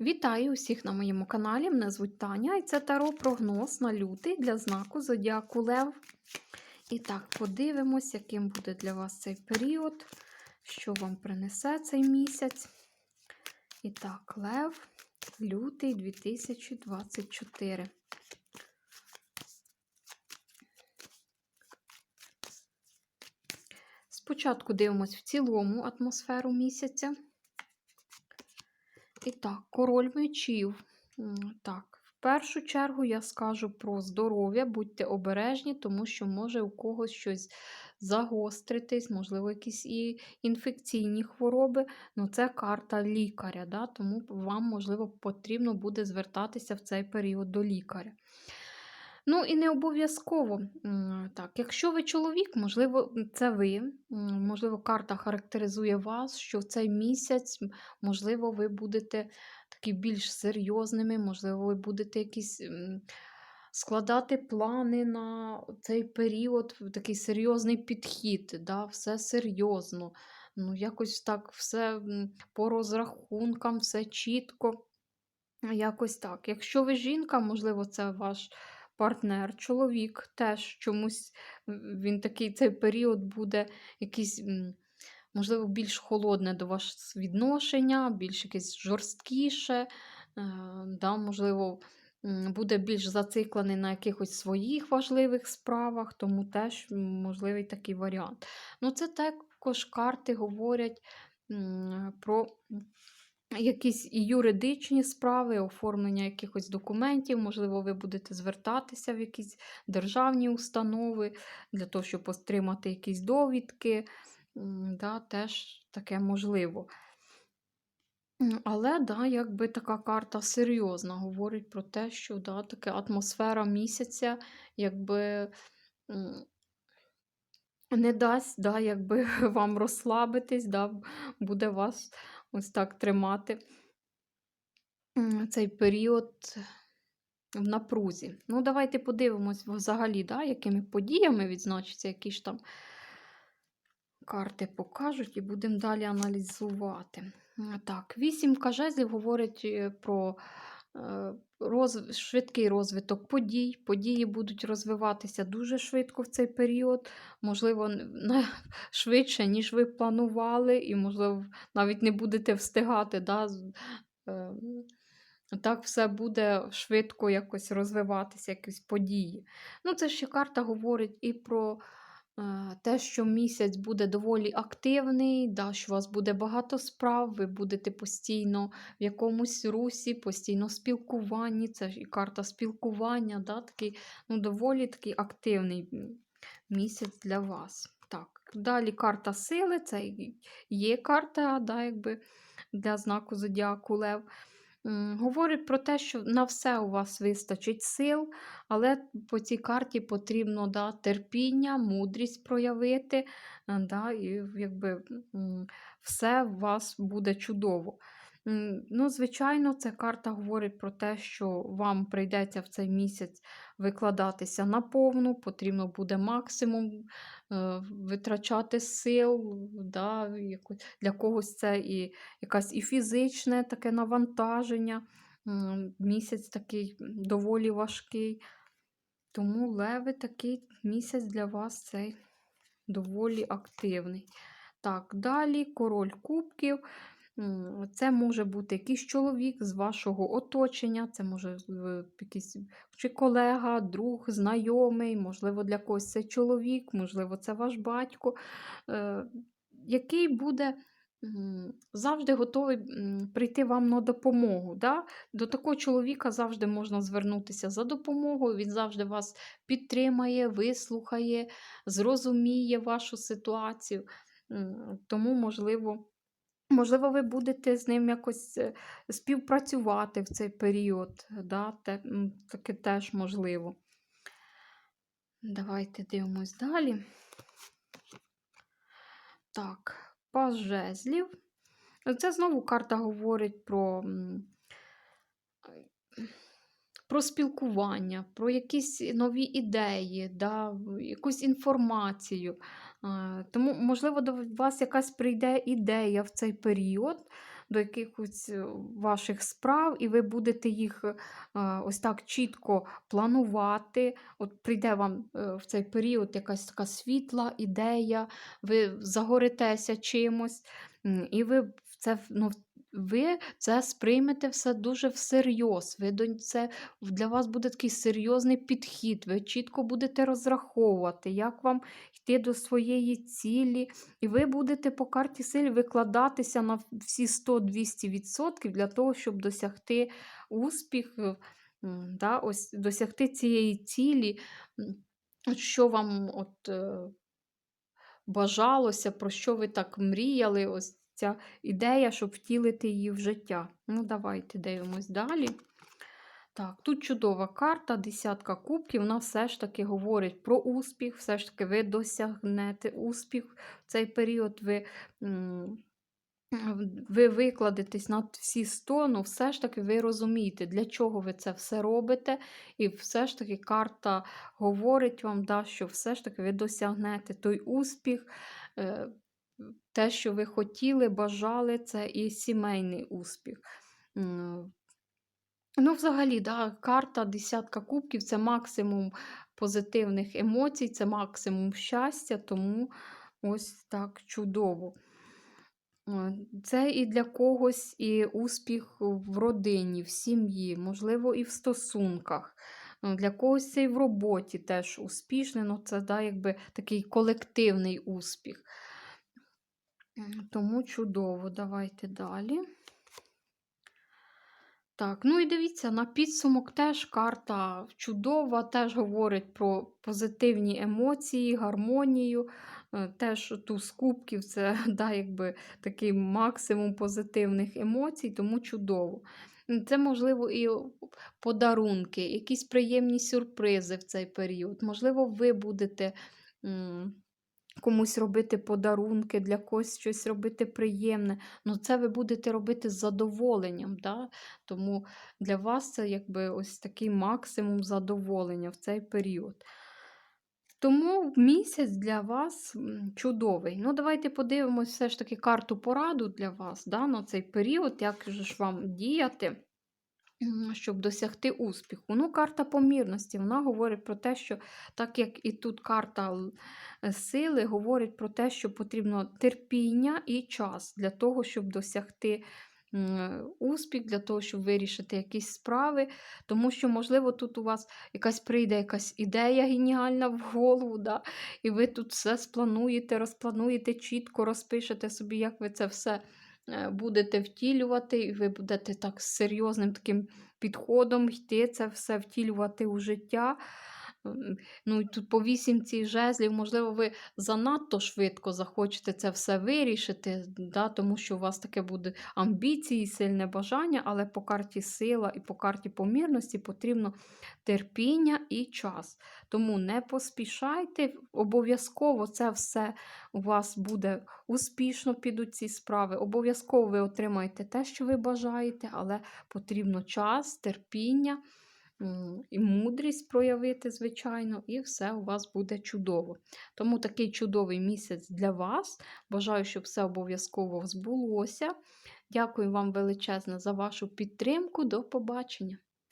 Вітаю усіх на моєму каналі. Мене звуть Таня, і це таро прогноз на лютий для знаку Зодіаку Лев. І так, подивимось, яким буде для вас цей період, що вам принесе цей місяць. І так, Лев, лютий 2024. Спочатку дивимось в цілому атмосферу місяця. І так, король мечів. Так, в першу чергу я скажу про здоров'я, будьте обережні, тому що може у когось щось загостритись, можливо, якісь і інфекційні хвороби. Ну, це карта лікаря, да? тому вам, можливо, потрібно буде звертатися в цей період до лікаря. Ну і не обов'язково. Так, якщо ви чоловік, можливо, це ви. Можливо, карта характеризує вас, що в цей місяць, можливо, ви будете такі більш серйозними, можливо, ви будете якісь складати плани на цей період, такий серйозний підхід, да, все серйозно. Ну, якось так, все по розрахункам, все чітко. Якось так. Якщо ви жінка, можливо, це ваш партнер, чоловік теж чомусь він такий цей період буде якийсь, можливо, більш холодне до вас відношення, більш якесь жорсткіше, е, да, можливо, буде більш зациклений на якихось своїх важливих справах, тому теж можливий такий варіант. Ну, це також карти говорять про якісь юридичні справи, оформлення якихось документів, можливо, ви будете звертатися в якісь державні установи для того, щоб отримати якісь довідки. Да, теж таке можливо. Але да, якби така карта серйозна говорить про те, що да, така атмосфера місяця, якби не дасть да, якби, вам розслабитись, да, буде вас ось так тримати цей період в напрузі. Ну, давайте подивимось взагалі, да, якими подіями відзначиться, які ж там карти покажуть, і будемо далі аналізувати. Так, вісімка жезлів говорить е, про роз... швидкий розвиток подій. Події будуть розвиватися дуже швидко в цей період, можливо, швидше, ніж ви планували, і, можливо, навіть не будете встигати. Да? е, Так все буде швидко якось розвиватися, якісь події. Ну, це ще карта говорить і про е, те, що місяць буде доволі активний, да, що у вас буде багато справ, ви будете постійно в якомусь русі, постійно спілкуванні. Це ж і карта спілкування, да, такий, ну, доволі такий активний місяць для вас. Так, далі карта сили, це є карта, да, якби для знаку Зодіаку Лев. Говорить про те, що на все у вас вистачить сил, але по цій карті потрібно да, терпіння, мудрість проявити, е, да, і якби все у вас буде чудово. Ну, звичайно, ця карта говорить про те, що вам прийдеться в цей місяць викладатися наповну, потрібно буде максимум е, витрачати сил. Да, Для когось це і якась і фізичне таке навантаження. Місяць такий доволі важкий. Тому леви такий місяць для вас цей доволі активний. Так, далі король кубків. Це може бути якийсь чоловік з вашого оточення, це може якийсь чи колега, друг, знайомий, можливо, для когось це чоловік, можливо, це ваш батько, е, який буде завжди готовий прийти вам на допомогу. Да? До такого чоловіка завжди можна звернутися за допомогою, він завжди вас підтримає, вислухає, зрозуміє вашу ситуацію. Тому, можливо, можливо, ви будете з ним якось е, співпрацювати в цей період. Да? Таке теж можливо. Давайте дивимось далі. Так, пас жезлів. Це знову карта говорить про, про спілкування, про якісь нові ідеї, да, якусь інформацію. Тому, можливо, до вас якась прийде ідея в цей період. до якихось е, ваших справ, і ви будете їх е, ось так чітко планувати. От прийде вам е, в цей період якась така світла ідея, ви загоритеся чимось, і ви це ну, ви це сприймете все дуже всерйоз. Ви до це для вас буде такий серйозний підхід. Ви чітко будете розраховувати, як вам йти до своєї цілі. І ви будете по карті силі викладатися на всі 100-200% для того, щоб досягти успіху, да, ось, досягти цієї цілі, що вам от, е, бажалося, про що ви так мріяли. Ось ця ідея, щоб втілити її в життя. Ну, давайте дивимось далі. Так, тут чудова карта, десятка кубків, вона все ж таки говорить про успіх, все ж таки ви досягнете успіх в цей період, ви, ви викладетесь на всі 100, ну все ж таки ви розумієте, для чого ви це все робите. І все ж таки карта говорить вам, да, що все ж таки ви досягнете той успіх. Те, що ви хотіли, бажали, це і сімейний успіх. Ну, взагалі, да, карта десятка кубків це максимум позитивних емоцій, це максимум щастя, тому ось так чудово. Е, Це і для когось і успіх в родині, в сім'ї, можливо, і в стосунках. Е, Для когось це і в роботі теж успішне, ну це да, якби такий колективний успіх. Тому чудово. Давайте далі. Так, ну і дивіться, на підсумок теж карта чудова, теж говорить про позитивні емоції, гармонію. Е, Теж туз кубків це да, якби такий максимум позитивних емоцій, тому чудово. Це, можливо, і подарунки, якісь приємні сюрпризи в цей період. Можливо, ви будете. Комусь робити подарунки, для когось щось робити приємне. Ну, це ви будете робити з задоволенням. Да? Тому для вас це якби ось такий максимум задоволення в цей період. Тому місяць для вас чудовий. Ну, давайте подивимось все ж таки карту пораду для вас да, на цей період, як ж вам діяти. Щоб досягти успіху. Ну, карта помірності, вона говорить про те, що так як і тут карта е, сили, говорить про те, що потрібно терпіння і час для того, щоб досягти успіх, для того, щоб вирішити якісь справи. Тому що, можливо, тут у вас якась прийде якась ідея геніальна в голову, да? і ви тут все сплануєте, розплануєте чітко, розпишете собі, як ви це все будете втілювати, і ви будете так з серйозним таким підходом йти, це все втілювати у життя. Ну тут по вісімці жезлів, можливо, ви занадто швидко захочете це все вирішити, да, тому що у вас таке буде амбіції, сильне бажання, але по карті сила і по карті помірності потрібно терпіння і час. Тому не поспішайте, обов'язково це все у вас буде успішно підуть ці справи. Обов'язково ви отримаєте те, що ви бажаєте, але потрібно час, терпіння і мудрість проявити, звичайно, і все у вас буде чудово. Тому такий чудовий місяць для вас. Бажаю, щоб все обов'язково збулося. Дякую вам величезне за вашу підтримку. До побачення!